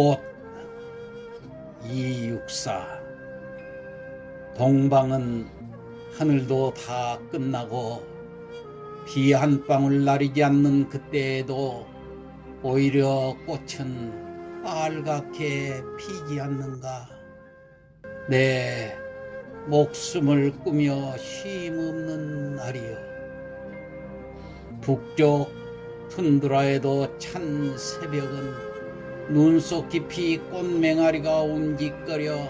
꽃 이육사. 동방은 하늘도 다 끝나고 비 한 방울 나리지 않는 그때에도 오히려 꽃은 빨갛게 피지 않는가. 내 목숨을 꾸며 쉼없는 날이여. 북쪽 툰드라에도 찬 새벽은 눈속 깊이 꽃맹아리가 움직거려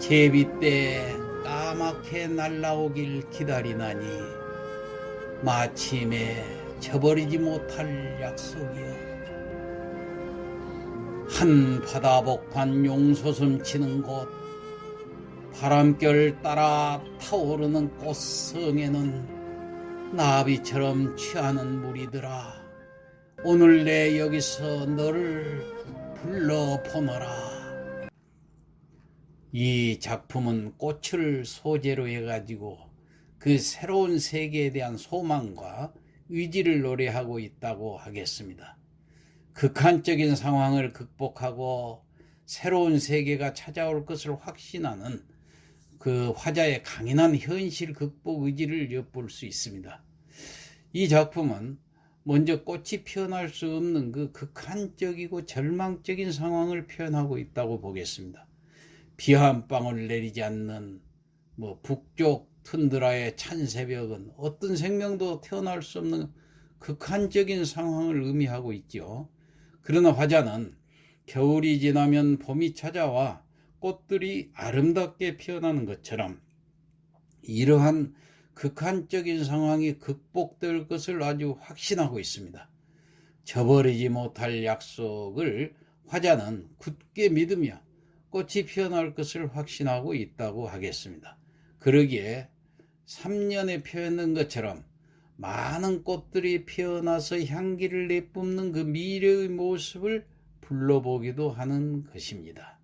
제비때 까맣게 날라오길 기다리나니 마침에 저버리지 못할 약속이여. 한 바다 복판 용솟음 치는 곳 바람결 따라 타오르는 꽃성에는 나비처럼 취하는 무리들아 오늘 내 여기서 너를 불러 보너라 이 작품은 꽃을 소재로 해가지고 그 새로운 세계에 대한 소망과 의지를 노래하고 있다고 하겠습니다. 극한적인 상황을 극복하고 새로운 세계가 찾아올 것을 확신하는 그 화자의 강인한 현실 극복 의지를 엿볼 수 있습니다. 이 작품은 먼저 꽃이 피어날 수 없는 그 극한적이고 절망적인 상황을 표현하고 있다고 보겠습니다. 비 한 방울 내리지 않는 뭐 북쪽 툰드라의 찬 새벽은 어떤 생명도 태어날 수 없는 극한적인 상황을 의미하고 있지요. 그러나 화자는 겨울이 지나면 봄이 찾아와 꽃들이 아름답게 피어나는 것처럼 이러한 극한적인 상황이 극복될 것을 아주 확신하고 있습니다. 저버리지 못할 약속을 화자는 굳게 믿으며 꽃이 피어날 것을 확신하고 있다고 하겠습니다. 그러기에 3년에 피었는 것처럼 많은 꽃들이 피어나서 향기를 내뿜는 그 미래의 모습을 불러보기도 하는 것입니다.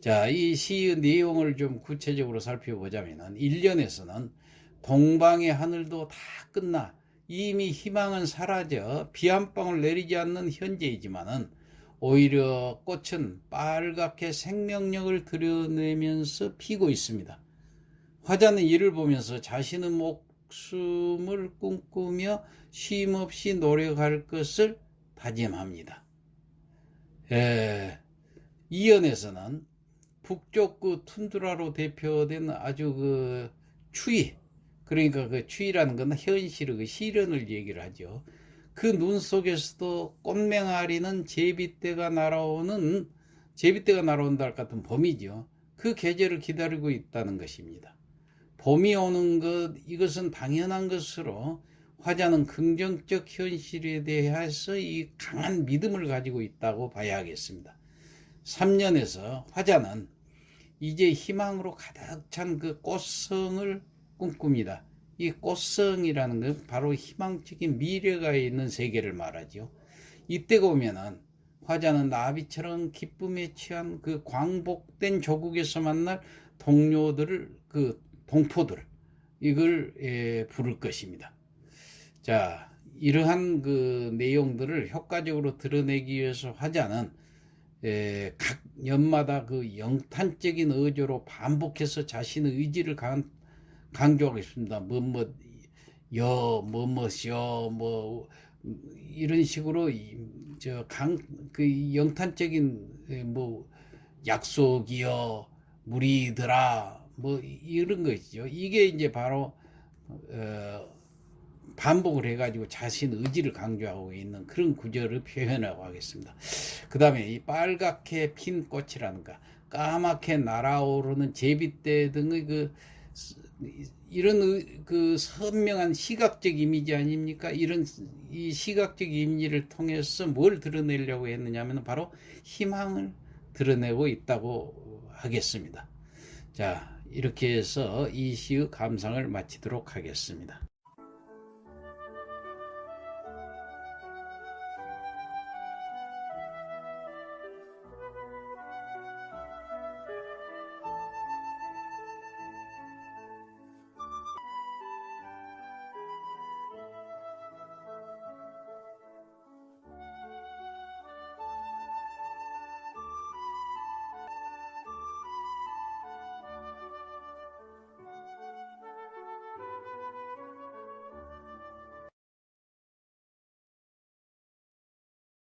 자, 이 시의 내용을 좀 구체적으로 살펴보자면 1년에서는 동방의 하늘도 다 끝나 이미 희망은 사라져 비 한 방울 내리지 않는 현재이지만은 오히려 꽃은 빨갛게 생명력을 드러내면서 피고 있습니다. 화자는 이를 보면서 자신의 목숨을 꿈꾸며 쉼없이 노력할 것을 다짐합니다. 에, 이연에서는 북쪽 그 툰드라로 대표된 아주 그 추위, 그러니까 그 추위라는 건 현실의 그 시련을 얘기를 하죠. 그 눈 속에서도 꽃맹아리는 제비때가 날아오는 제비때가 날아온다 할 같은 봄이죠. 그 계절을 기다리고 있다는 것입니다. 봄이 오는 것 이것은 당연한 것으로 화자는 긍정적 현실에 대해서 이 강한 믿음을 가지고 있다고 봐야 하겠습니다. 3년에서 화자는 이제 희망으로 가득 찬 그 꽃성을 꿈꿉니다. 이 꽃성이라는 건 바로 희망적인 미래가 있는 세계를 말하죠. 이때가 오면은 화자는 나비처럼 기쁨에 취한 그 광복된 조국에서 만날 동료들을 그 동포들 이걸 예, 부를 것입니다. 자 이러한 그 내용들을 효과적으로 드러내기 위해서 화자는 예, 각 년마다 그 영탄적인 의조로 반복해서 자신의 의지를 강, 강조하고 있습니다. 뭐뭐 여 뭐뭐여 뭐 이런 식으로 저 강 그 영탄적인 뭐 약속이여 무리들아 뭐 이런 거 있죠. 이게 이제 바로 어 반복을 해가지고 자신 의지를 강조하고 있는 그런 구절을 표현하고 하겠습니다. 그 다음에 이 빨갛게 핀 꽃이라는가 까맣게 날아오르는 제비대 등의 그 이런 그 선명한 시각적 이미지 아닙니까? 이런 이 시각적 이미지를 통해서 뭘 드러내려고 했느냐면 바로 희망을 드러내고 있다고 하겠습니다. 자, 이렇게 해서 이 시의 감상을 마치도록 하겠습니다.